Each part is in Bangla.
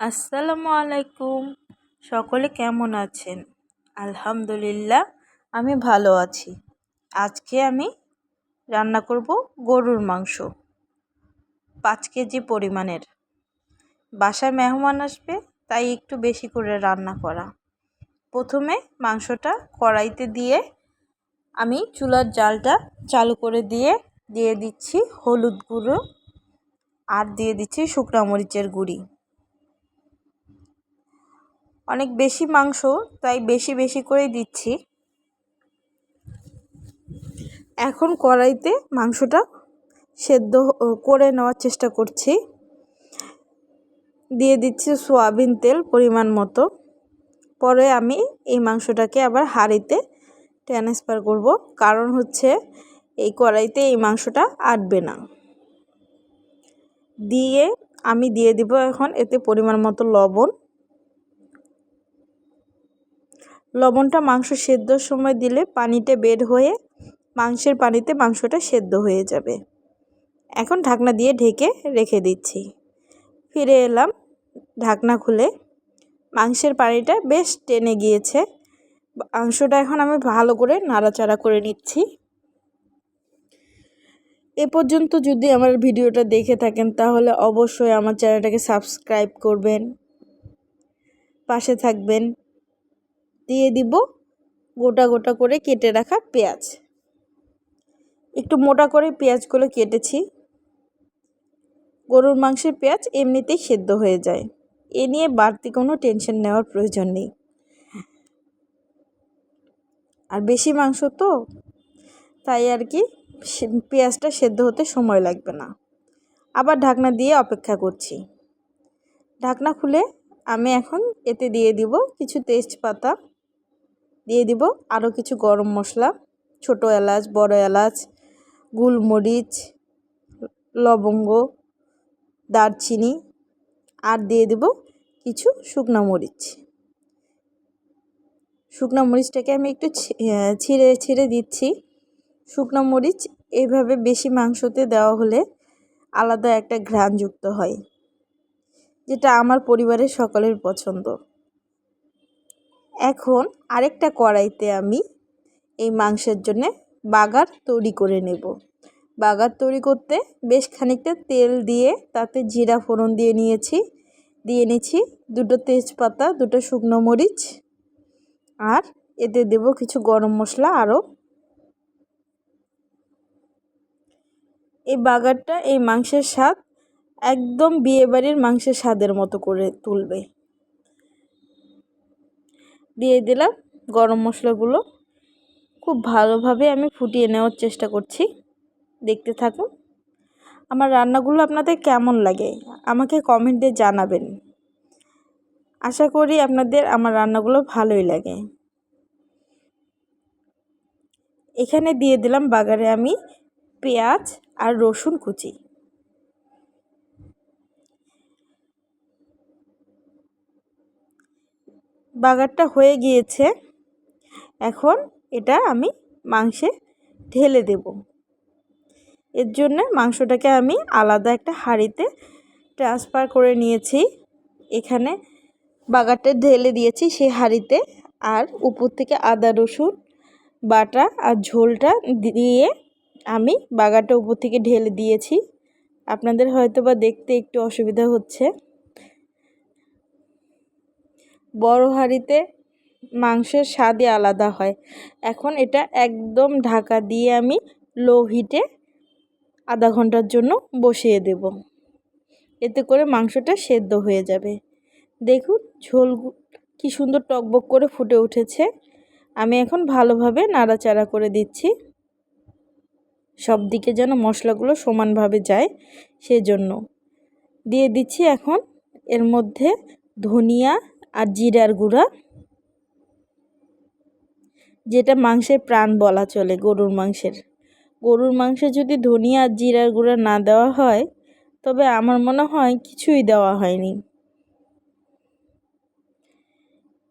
আসসালামু আলাইকুম। সকলে কেমন আছেন? আলহামদুলিল্লাহ, আমি ভালো আছি। আজকে আমি রান্না করব গরুর মাংস, পাঁচ কেজি পরিমাণের। বাসায় মেহমান আসবে, তাই একটু বেশি করে রান্না করা। প্রথমে মাংসটা কড়াইতে দিয়ে আমি চুলার জালটা চালু করে দিয়ে দিয়ে দিচ্ছি হলুদ গুঁড়ো আর দিয়ে দিচ্ছি শুকনা মরিচের গুঁড়ি। অনেক বেশি মাংস, তাই বেশি বেশি করে দিচ্ছি। এখন কড়াইতে মাংসটা সেদ্ধ করে নেওয়ার চেষ্টা করছি। দিয়ে দিচ্ছি সোয়াবিন তেল পরিমাণ মতো। পরে আমি এই মাংসটাকে আবার হাঁড়িতে ট্রান্সফার করব, কারণ হচ্ছে এই কড়াইতে এই মাংসটা আটবে না। দিয়ে আমি দিয়ে দিব এখন এতে পরিমাণ মতো লবণ। লবণটা মাংস সেদ্ধর সময় দিলে পানিতে বের হয়ে মাংসের পানিতে মাংসটা সেদ্ধ হয়ে যাবে। এখন ঢাকনা দিয়ে ঢেকে রেখে দিচ্ছি। ফিরে এলাম ঢাকনা খুলে। মাংসের পানিটা বেশ টেনে গিয়েছে। মাংসটা এখন আমি ভালো করে নাড়াচাড়া করে নিচ্ছি। এ পর্যন্ত যদি আমার ভিডিওটা দেখে থাকেন, তাহলে অবশ্যই আমার চ্যানেলটাকে সাবস্ক্রাইব করবেন। পাশে থাকবেন। দিয়ে দিব গোটা গোটা করে কেটে রাখা পেঁয়াজ। একটু মোটা করে পেঁয়াজগুলো কেটেছি। গরুর মাংসের পেঁয়াজ এমনিতেই সেদ্ধ হয়ে যায়। এ নিয়ে বাড়তি কোনো টেনশন নেওয়ার প্রয়োজন নেই। আর বেশি মাংস তো, তাই আর কি পেঁয়াজটা সেদ্ধ হতে সময় লাগবে না। আবার ঢাকনা দিয়ে অপেক্ষা করছি। ঢাকনা খুলে আমি এখন এতে দিয়ে দিব কিছু তেজপাতা। দিয়ে দিব। আরও কিছু গরম মশলা, ছোট এলাচ, বড় এলাচ, গোলমরিচ, লবঙ্গ, দারচিনি, আর দিয়ে দেব কিছু শুকনো মরিচ। শুকনো মরিচটাকে আমি একটু ছিঁড়ে ছিঁড়ে দিচ্ছি। শুকনো মরিচ এইভাবে বেশি মাংসতে দেওয়া হলে আলাদা একটা ঘ্রাণযুক্ত হয়, যেটা আমার পরিবারের সকলের পছন্দ। এখন আরেকটা কড়াইতে আমি এই মাংসের জন্যে বাগার তৈরি করে নেব। বাগার তৈরি করতে বেশ খানিকটা তেল দিয়ে তাতে জিরা ফোড়ন দিয়ে নিয়েছি। দিয়ে নিচ্ছি দুটো তেজপাতা, দুটো শুকনো মরিচ আর এতে দেব কিছু গরম মশলা আরও। এই বাগারটা এই মাংসের স্বাদ একদম বিয়েবাড়ির মাংসের স্বাদের মতো করে তুলবে। দিয়ে দিলাম গরম মশলাগুলো। খুব ভালোভাবে আমি ফুটিয়ে নেওয়ার চেষ্টা করছি। দেখতে থাকুন। আমার রান্নাগুলো আপনাদের কেমন লাগে? আমাকে কমেন্টে জানাবেন। আশা করি আপনাদের আমার রান্নাগুলো ভালোই লাগে। এখানে দিয়ে দিলাম বাগারে আমি পেঁয়াজ আর রসুন কুচি। বাগারটা হয়ে গিয়েছে। এখন এটা আমি মাংসে ঢেলে দেব। এর জন্য মাংসটাকে আমি আলাদা একটা হাঁড়িতে ট্রান্সফার করে নিয়েছি। এখানে বাগারটা ঢেলে দিয়েছি সেই হাঁড়িতে। আর উপর থেকে আদা, রসুন, বাটা আর ঝোলটা দিয়ে আমি বাগারটা উপর থেকে ঢেলে দিয়েছি। আপনাদের হয়তো বা দেখতে একটু অসুবিধা হচ্ছে। বড় হাঁড়িতে মাংসের স্বাদই আলাদা হয়। এখন এটা একদম ঢাকা দিয়ে আমি লো হিটে আধা ঘণ্টার জন্য বসিয়ে দেব। এতে করে মাংসটা সেদ্ধ হয়ে যাবে। দেখুন, ঝোল কি সুন্দর টকবক করে ফুটে উঠেছে। আমি এখন ভালোভাবে নাড়াচাড়া করে দিচ্ছি। সব দিকে যেন মশলাগুলো সমানভাবে যায় সেজন্য। দিয়ে দিচ্ছি এখন এর মধ্যে ধনিয়া আর জিরার গুঁড়া, যেটা মাংসের প্রাণ বলা চলে গরুর মাংসের। গরুর মাংসে যদি ধনিয়া আর জিরার গুঁড়া না দেওয়া হয়, তবে আমার মনে হয় কিছুই দেওয়া হয়নি।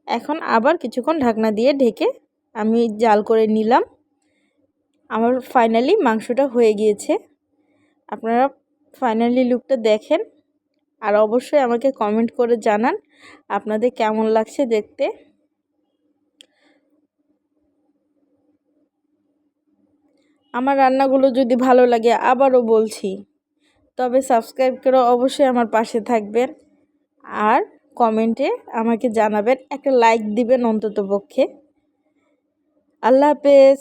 এখন আবার কিছুক্ষণ ঢাকনা দিয়ে ঢেকে আমি জাল করে নিলাম। আমার ফাইনালি মাংসটা হয়ে গিয়েছে। আপনারা ফাইনালি লুকটা দেখেন। আর অবশ্যই আমাকে কমেন্ট করে জানান আপনাদের কেমন লাগছে দেখতে। আমার রান্নাগুলো যদি ভালো লাগে আবারও বলছি, তবে সাবস্ক্রাইব করে অবশ্যই আমার পাশে থাকবেন আর কমেন্টে আমাকে জানাবেন, একটা লাইক দিবেন অন্তত পক্ষে আল্লাহ হাফেজ।